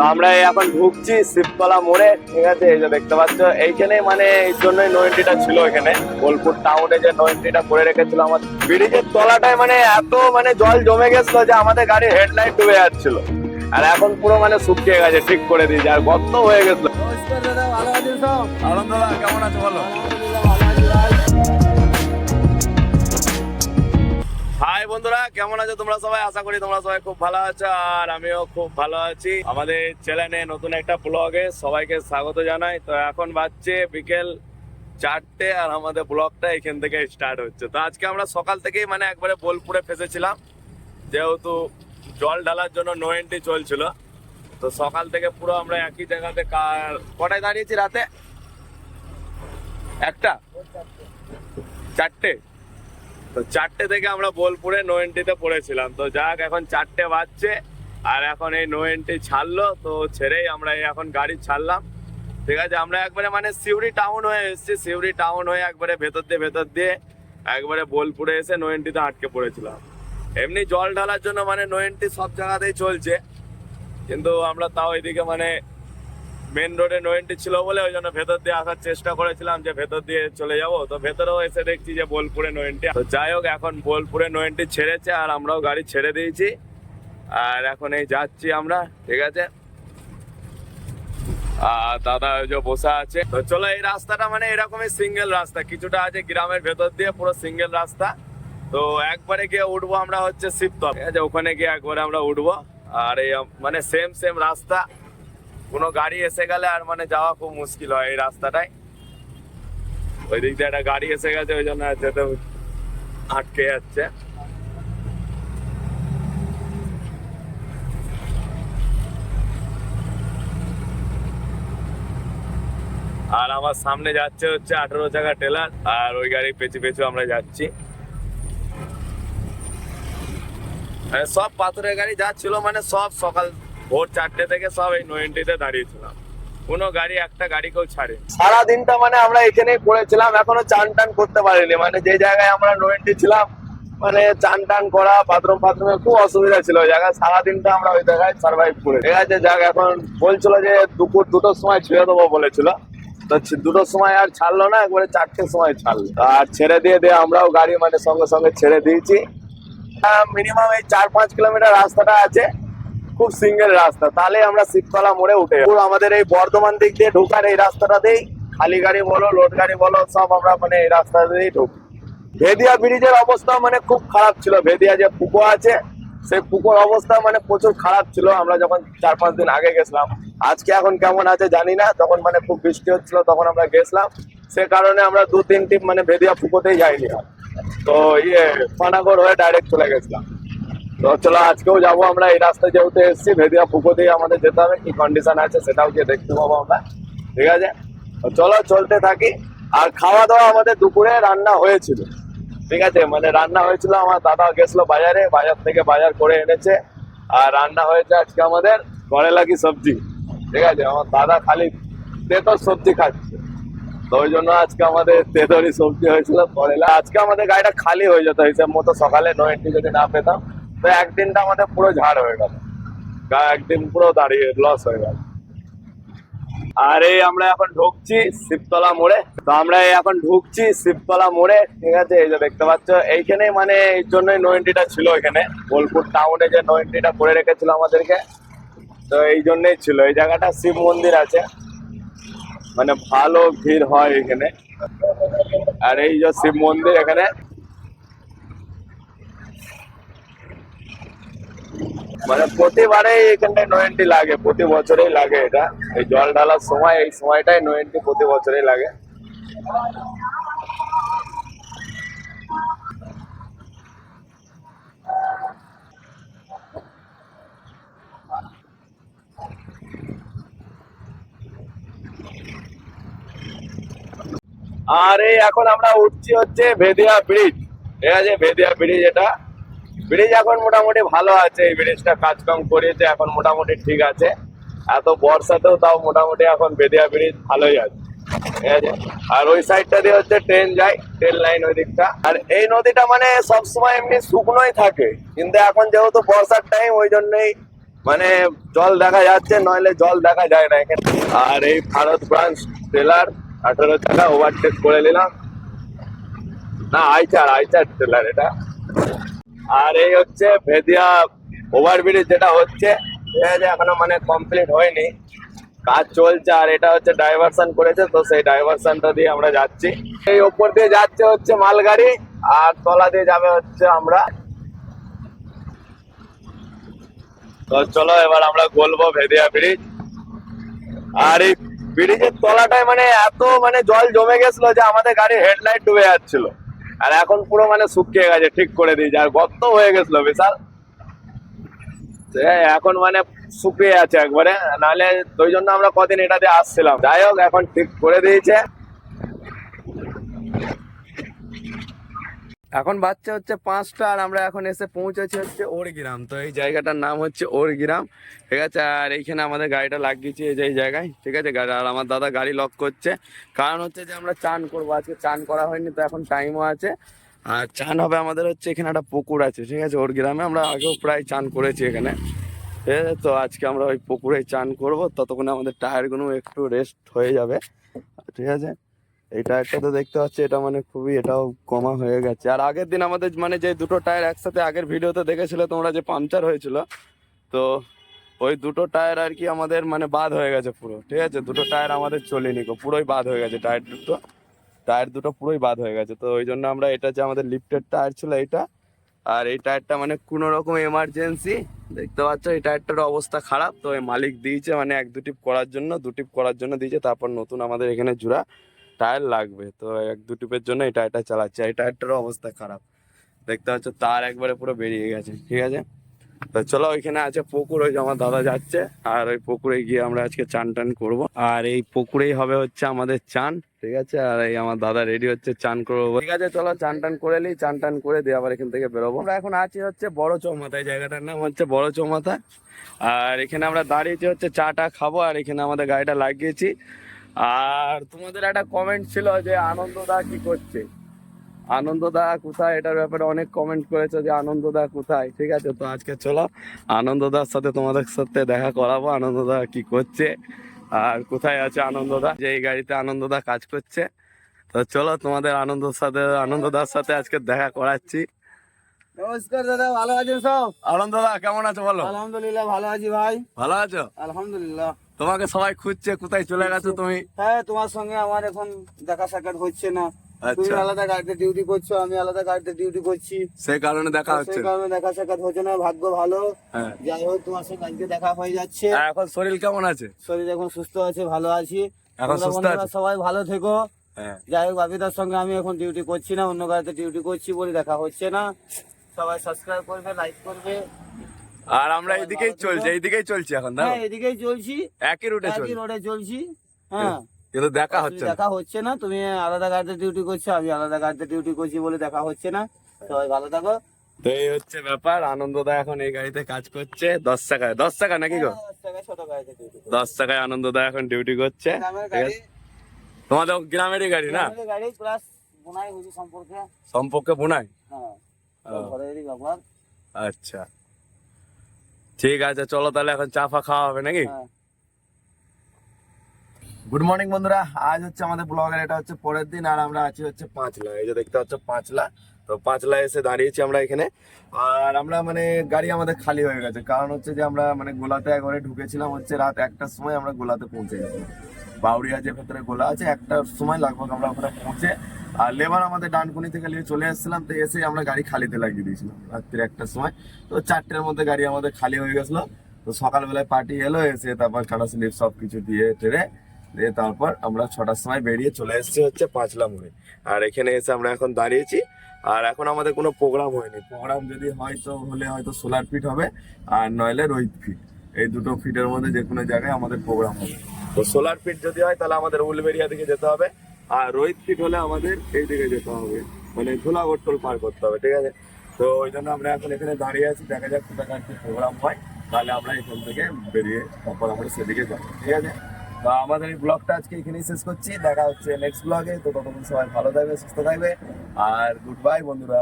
তো আমরা এখন ঢুকছি শিবতলা মোড়ে ঠিক আছে? এই যে দেখতে পাচ্ছ এইখানে মানে এই জন্যই নয়েন্টিটা ছিল এখানে। বোলপুর টাউনে যে নয়েন্টিটা করে রেখেছিল আমার ব্রিজের তলাটায় মানে এত মানে জল জমে গেছিল যে আমাদের গাড়ির হেডলাইট ডুবে যাচ্ছিল। আর এখন পুরো মানে শুকিয়ে গেছে ঠিক করে দিয়েছে। আর গর্ত হয়ে গেছিল। নমস্কার দাদা ভালো আছেন সব? আনন্দ কেমন আছে বলো? বন্ধুরা, কেমন আছো তোমরা সবাই? আশা করি তোমরা সবাই খুব ভালো আছো, আর আমিও খুব ভালো আছি। আমাদের চ্যানেলে নতুন একটা ব্লগে সবাইকে স্বাগত জানাই। তো এখন বাজছে বিকেল চারটে, আর আমাদের ব্লগটা এখান থেকে স্টার্ট হচ্ছে। তো আজকে আমরা সকাল থেকেই মানে একবারে বোলপুরে ফেসেছিলাম। যেহেতু জল ঢালার জন্য নো এন্ট্রি চলছিল। তো সকাল থেকে পুরো আমরা একই জায়গাতে কার কটায় দাঁড়িয়েছি রাতে? একটা? চারটে। তো চারটে থেকে আমরা বোলপুরে নো এন্ট্রিতে পড়েছিলাম। তো যাক, এখন চারটে বাজছে আর এখন এই নো এন্ট্রি ছাড়লো, তো ছেড়েই আমরা এখন গাড়ি ছাড়লাম। ঠিক আছে, আমরা একবারে মানে সিউড়ি টাউন হয়ে এসেছি, সিউড়ি টাউন হয়ে একবারে ভেতর দিয়ে ভেতর দিয়ে একবারে বোলপুরে এসে নো এন্ট্রিতে আটকে পড়েছিলাম। এমনি জল ঢালার জন্য মানে নো এন্ট্রি সব জায়গাতেই চলছে, কিন্তু আমরা তাও এদিকে মানে মেন রোডে নো এন্ট্রি ছিল বলে ওই জন্য ভেতর দিয়ে আসার চেষ্টা করেছিলাম যে ভেতর দিয়ে চলে যাব। তো ভেতরেও এসে দেখছি যে বোলপুরে নো এন্ট্রি তো যাই হোক, এখন বোলপুরে নো এন্ট্রি ছেড়েছে আর আমরাও গাড়ি ছেড়ে দিয়েছি। আর এখন এই যাচ্ছি আমরা, ঠিক আছে? আর দাদা ওই যে বসা আছে। তো চলো, এই রাস্তাটা মানে এরকমই সিঙ্গেল রাস্তা। কিছুটা আছে গ্রামের ভেতর দিয়ে, পুরো সিঙ্গেল রাস্তা। তো একবারে গিয়ে উঠবো আমরা হচ্ছে শিবতল। ঠিক আছে, ওখানে গিয়ে একবারে আমরা উঠবো। আর এই মানে সেম সেম রাস্তা। কোনো গাড়ি এসে গেলে আর মানে যাওয়া খুব মুশকিল হয় এই রাস্তাটায়। ওই দিক দিয়ে একটা গাড়ি এসে গেছে, ওই জন্য যেতে আটকে যাচ্ছে। আর আমার সামনে যাচ্ছে হচ্ছে আঠারো চাকা টেলার, আর ওই গাড়ি পেছু পেছু আমরা যাচ্ছি। মানে সব পাথরের গাড়ি যাচ্ছিল মানে সব সকাল ভোর চারটে থেকে সব এই নোয়েন্টিতে দাঁড়িয়েছিলাম। কোনো গাড়ি, একটা গাড়ি কেউ ছাড়ে সারা দিনটা মানে আমরা এখানেই পড়েছিলাম, এখনও চান টান করতে পারিনি। মানে যে জায়গায় আমরা নোয়েন্টি ছিলাম মানে চান টান করা, বাথরুম, ফাথরুমে খুব অসুবিধা ছিল ওই জায়গায়। সারা দিনটা আমরা ওই জায়গায় সার্ভাইভ করে ঠিক আছে, যাক, এখন বলছিল যে দুপুর দুটোর সময় ছেড়ে দেবো বলেছিল। তো দুটোর সময় আর ছাড়লো না, একবারে চারটের সময় ছাড়লো। আর ছেড়ে দিয়ে দিয়ে আমরাও গাড়ি মানে সঙ্গে সঙ্গে ছেড়ে দিয়েছি। মিনিমাম এই চার পাঁচ কিলোমিটার রাস্তাটা আছে। খুব সিঙ্গেল রাস্তা, তাহলে আমরা শিবতলা মোড়ে উঠে আমাদের এই বর্ধমান দিক দিয়ে ঢোকার এই রাস্তাটাতেই খালি গাড়ি বলো, লোড গাড়ি বলো, সব আমরা মানে এই রাস্তা দিয়েই ঢুকি। ভেদিয়া ব্রিজের অবস্থা মানে খুব খারাপ ছিল। ভেদিয়া যে পুকুর আছে, সেই পুকুর অবস্থা মানে প্রচুর খারাপ ছিল। আমরা যখন চার পাঁচ দিন আগে গেছিলাম, আজকে এখন কেমন আছে জানি না। তখন মানে খুব বৃষ্টি হচ্ছিল, তখন আমরা গেছিলাম। সে কারণে আমরা দু তিন টিম মানে ভেদিয়া পুকুরতেই যাইনি। তো ইয়ে পানাগড় হয়ে ডাইরেক্ট চলে গেছিলাম। তো চলো, আজকেও যাব আমরা। এই রাস্তায় যেহেতু এসেছি, ভেদিয়া পুকুর দিয়ে আমাদের যেতে হবে। কি কন্ডিশন আছে সেটাও গিয়ে দেখতে পাবো আমরা। ঠিক আছে? চলো, চলতে থাকি। আর খাওয়া দাওয়া আমাদের দুপুরে রান্না হয়েছিল। ঠিক আছে? মানে রান্না হয়েছিল, আমার দাদা গেছিল বাজারে, বাজার থেকে বাজার করে এনেছে। আর রান্না হয়েছে আজকে আমাদের করেলা কি সবজি। ঠিক আছে? আমার দাদা খালি তেতর সবজি খাচ্ছে। তো ওই জন্য আজকে আমাদের তেতরি সবজি হয়েছিল করেলা আজকে আমাদের গাড়িটা খালি হয়ে যেত হিসেব মতো সকালে নো এন্ট্রি যদি না পেতাম। তো একদিনটা আমাদের পুরো ঝাড় হয়ে গেল। একদিন পুরো দাঁড়িয়ে লস হয়ে গেল। আর এই আমরা এখন ঢুকছি শিবতলা মোড়ে। তো আমরা এখন ঢুকছি শিবতলা মোড়ে। ঠিক আছে, এই যে দেখতে পাচ্ছ এইখানে মানে এই জন্যই নো এন্ট্রিটা ছিল এখানে। বোলপুর টাউনে যে নো এন্ট্রিটা করে রেখেছিল আমাদেরকে, তো এই জন্যই ছিল। এই জায়গাটা শিব মন্দির আছে। মানে ভালো ভিড় হয় এখানে। আর এই যে শিব মন্দির এখানে মানে প্রতিবারে এখানটায় নয়েন্টি লাগে, প্রতি বছরেই লাগে এটা। এই জল ঢালার সময়, এই সময়টাই নয়েন্টি প্রতি বছরেই লাগে। আর এই এখন আমরা উঠছি হচ্ছে ভেদিয়া ব্রিজ। ঠিক আছে, ভেদিয়া ব্রিজ এটা। ব্রিজ এখন মোটামুটি ভালো আছে, এই ব্রিজটা কাজকাম করেছে এখন মোটামুটি ঠিক আছে। এত বর্ষাতেও তাও মোটামুটি এখন বেদিয়া ব্রিজ ভালোই আছে। ঠিক আছে? আর ওই সাইডটা দিয়ে হচ্ছে ট্রেন যায়, ট্রেন লাইন ওই দিকটা। আর এই নদীটা মানে সবসময় এমনি শুকনোই থাকে, কিন্তু এখন যেহেতু বর্ষার টাইম ওই জন্যই মানে জল দেখা যাচ্ছে, নইলে জল দেখা যায় না এখানে। আর এই ভারত ব্রাঞ্চ ট্রেলার, আঠারো টাকা ওভারটেক করে নিলাম। না, আইচার আইচার ট্রেলার এটা। আর এই হচ্ছে ভেদিয়া ওভারব্রিজ যেটা হচ্ছে এখনও মানে কমপ্লিট হয়নি। কাজ চলছে আর এটা হচ্ছে ডাইভারশন করেছে, তো সেই ডাইভারশনটা দিয়ে আমরা যাচ্ছি। এই ওপর দিয়ে যাচ্ছে হচ্ছে মালগাড়ি, আর তলা দিয়ে যাবে হচ্ছে আমরা। তো চলো এবার আমরা বলব ভেদিয়া ব্রিজ আর এই ব্রিজের তলাটায় মানে এত মানে জল জমে গেছিল যে আমাদের গাড়ির হেডলাইট ডুবে যাচ্ছিল। আর এখন পুরো মানে শুকিয়ে গেছে, ঠিক করে দিয়েছে। আর গর্ত হয়ে গেছিল বিশাল। এখন মানে শুকিয়ে আছে একবারে। নাহলে ওই জন্য আমরা কদিন এটাতে আসছিলাম। যাই হোক, এখন ঠিক করে দিয়েছে। এখন বাচ্চা হচ্ছে পাঁচটা আর আমরা এখন এসে পৌঁছেছি হচ্ছে ওরগ্রাম তো এই জায়গাটার নাম হচ্ছে ওরগ্রাম ঠিক আছে? আর এইখানে আমাদের গাড়িটা লাগিয়েছি এই যে এই জায়গায়, ঠিক আছে? গাড়ি আর আমার দাদা গাড়ি লক করছে। কারণ হচ্ছে যে আমরা চান করব, আজকে চান করা হয়নি, তো এখন টাইমও আছে। আর চান হবে আমাদের হচ্ছে এখানে একটা পুকুর আছে, ঠিক আছে? ওর গ্রামে আমরা আগেও প্রায় চান করেছি এখানে। ঠিক আছে তো আজকে আমরা ওই পুকুরে চান করব, ততক্ষণে আমাদের টায়ারগুলো একটু রেস্ট হয়ে যাবে, ঠিক আছে? এই টায়ারটা তো দেখতে পাচ্ছি, এটা মানে খুবই এটাও কমা হয়ে গেছে। আর আগের দিন আমাদের মানে যে দুটো টায়ার একসাথে আগের ভিডিওতে দেখেছিলে, তোমরা যে পাংচার হয়েছিল, তো ওই দুটো টায়ার আর কি আমাদের মানে বাদ হয়ে গেছে পুরো, ঠিক আছে? দুটো টায়ার আমাদের চলেনি গো, পুরোই বাদ হয়ে গেছে টায়ার দুটো। টায়ার দুটো পুরোই বাদ হয়ে গেছে, তো ওই জন্য আমরা এটা যে আমাদের লিফটের টায়ার ছিল এটা আর এই টায়ারটা মানে কোনো রকম এমার্জেন্সি দেখতে পাচ্ছ, এই টায়ারটার অবস্থা খারাপ, তো মালিক দিয়েছে মানে এক দু টিপ করার জন্য, দু টিপ করার জন্য দিয়েছে, তারপর নতুন আমাদের এখানে জোড়া টায়ার লাগবে। তো এক দু টিপের জন্য এই টায়ারটা চালাচ্ছে। এই টায়ারটারও অবস্থা খারাপ। দেখতে পাচ্ছ তার একবারে পুরো বেরিয়ে গেছে। ঠিক আছে? তো চলো ওইখানে আছে পুকুর, ওই যে আমার দাদা যাচ্ছে। আর ওই পুকুরে গিয়ে আমরা আজকে চান টান করব। আর এই পুকুরেই হবে হচ্ছে আমাদের চান। ঠিক আছে? আর এই আমার দাদা রেডি হচ্ছে চান করব। ঠিক আছে, চলো চান টান করে নিই। চান টান করে দিয়ে আবার এখান থেকে বেরোবো। আমরা এখন আছি হচ্ছে বড় চৌমাথায়। জায়গাটার নাম হচ্ছে বড় চৌমাথা। আর এখানে আমরা দাঁড়িয়েছি হচ্ছে চাটা খাব। আর এখানে আমাদের গাড়িটা লাগিয়েছি। আর তোমাদের একটা কমেন্ট ছিল যে আনন্দদা কি করছে? আনন্দদা কোথায়? এটার ব্যাপারে অনেক কমেন্ট করেছে যে আনন্দদা কোথায়? ঠিক আছে তো আজকে চলো আনন্দদার সাথে তোমাদের সাথে দেখা করাবো আনন্দদা কি করছে আর কোথায় আছে আনন্দদা? যে এই গাড়িতে আনন্দদা কাজ করছে। তো চলো তোমাদের আনন্দর সাথে আনন্দদার সাথে আজকে দেখা করাচ্ছি। নমস্কার দাদা ভালো আছেন সব? আনন্দদা কেমন আছো বলো? আলহামদুলিল্লাহ ভালো আছি ভাই। ভালো আছো? আলহামদুলিল্লাহ। তোমাকে সবাই খুঁজছে কোথায় চলে গেছো তুমি? হ্যাঁ তোমার সঙ্গে আমার এখন দেখা সাক্ষাৎ হচ্ছে না। তুমি আচ্ছা আলাদা গাড়িতে ডিউটি করছ আমি আলাদা গাড়িতে ডিউটি করছি। সেই কারণে দেখা হচ্ছে। সেই কারণে দেখা সাক্ষাৎ হচ্ছে না ভাগ্য ভালো। হ্যাঁ। যাই হোক তোমার সঙ্গে আজকে দেখা হয়ে যাচ্ছে। এখন শরীর কেমন আছে? শরীর এখন সুস্থ আছে ভালো আছি। এখন সুস্থ আছে? সবাই ভালো থেকো। হ্যাঁ। যাই হোক বাপিদার সঙ্গে আমি এখন ডিউটি করছি না অন্য গাড়িতে ডিউটি করছি বলে দেখা হচ্ছে না। সবাই সাবস্ক্রাইব করবে লাইক করবে। আর আমরা এইদিকেই চলছি এইদিকেই চলছি এখন না হ্যাঁ এদিকেই চলছি। একই রুটে একই চলছি। রোডে চলছি হ্যাঁ। কিন্তু দেখা হচ্ছে দেখা হচ্ছে না তুমি আলাদা গাড়িতে ডিউটি করছ আমি আলাদা গাড়িতে ডিউটি করছি বলে দেখা হচ্ছে না। সবাই ভালো থাকো। তো এই হচ্ছে ব্যাপার আনন্দদা এখন এই গাড়িতে কাজ করছে দশ টাকায়। দশ টাকা নাকি গো? দশ টাকায় করছি। দশ টাকায় আনন্দদা এখন ডিউটি করছে? তোমাদের গ্রামেরই গাড়ি না? সম্পর্কে। সম্পর্কে বোনাই? হ্যাঁ। আচ্ছা। ঠিক আছে, চলো তাহলে এখন চা ফা খাওয়া হবে নাকি? হ্যাঁ। গুড মর্নিং বন্ধুরা। আজ হচ্ছে আমাদের ব্লগের এটা হচ্ছে পরের দিন, আর আমরা আছি হচ্ছে পাঁচলা। এই যে দেখতে পাচ্ছ পাঁচলা। তো পাঁচলা এসে দাঁড়িয়েছি আমরা এখানে। আর আমরা মানে গাড়ি আমাদের খালি হয়ে গেছে। কারণ হচ্ছে যে আমরা মানে গোলাতে একবারে ঢুকেছিলাম হচ্ছে রাত একটার সময় আমরা গোলাতে পৌঁছে গেছি। বাউরিয়া যে ভেতরে গোলা আছে, একটার সময় লাগবে আমরা ওখানে পৌঁছে আর লেবার আমাদের ডানকুনি থেকে নিয়ে চলে এসেছিলাম, তো এসে আমরা গাড়ি খালিতে লাগিয়ে দিয়েছিলাম রাত্রির একটার সময়। তো চারটের মধ্যে গাড়ি আমাদের খালি হয়ে গেছিল। তো সকালবেলায় পার্টি এলো, এসে তারপর ছাড়া স্লিপ সব কিছু দিয়ে টেরে দিয়ে তারপর আমরা ছটার সময় বেরিয়ে চলে এসেছি হচ্ছে পাঁচলা মোড়ে। আর এখানে এসে আমরা এখন দাঁড়িয়েছি। আর এখন আমাদের কোনো প্রোগ্রাম হয়নি। প্রোগ্রাম যদি হয় তো হলে হয়তো সোলার ফিট হবে, আর নইলে রোহিত ফিট এই দুটো ফিটের মধ্যে যে কোনো জায়গায় আমাদের প্রোগ্রাম হবে। তো সোলার ফিট যদি হয় তাহলে আমাদের উলবেরিয়া দিকে যেতে হবে। আর রোহিত ফিট হলে আমাদের এই দিকে যেতে হবে। মানে ধুলাগড় টোল পার করতে হবে, ঠিক আছে? তো ওই জন্য আমরা এখন এখানে দাঁড়িয়ে আছি, দেখা যাক কোথাকার কি প্রোগ্রাম হয়। তাহলে আমরা এখান থেকে বেরিয়ে তারপর আমরা সেদিকে যাব, ঠিক আছে? তো আমাদের এই ব্লগটা আজকে এখানেই শেষ করছি। দেখা হচ্ছে নেক্সট ব্লগে তো ততক্ষণ সবাই ভালো থাকবে, সুস্থ থাকবে। আর গুড বাই বন্ধুরা।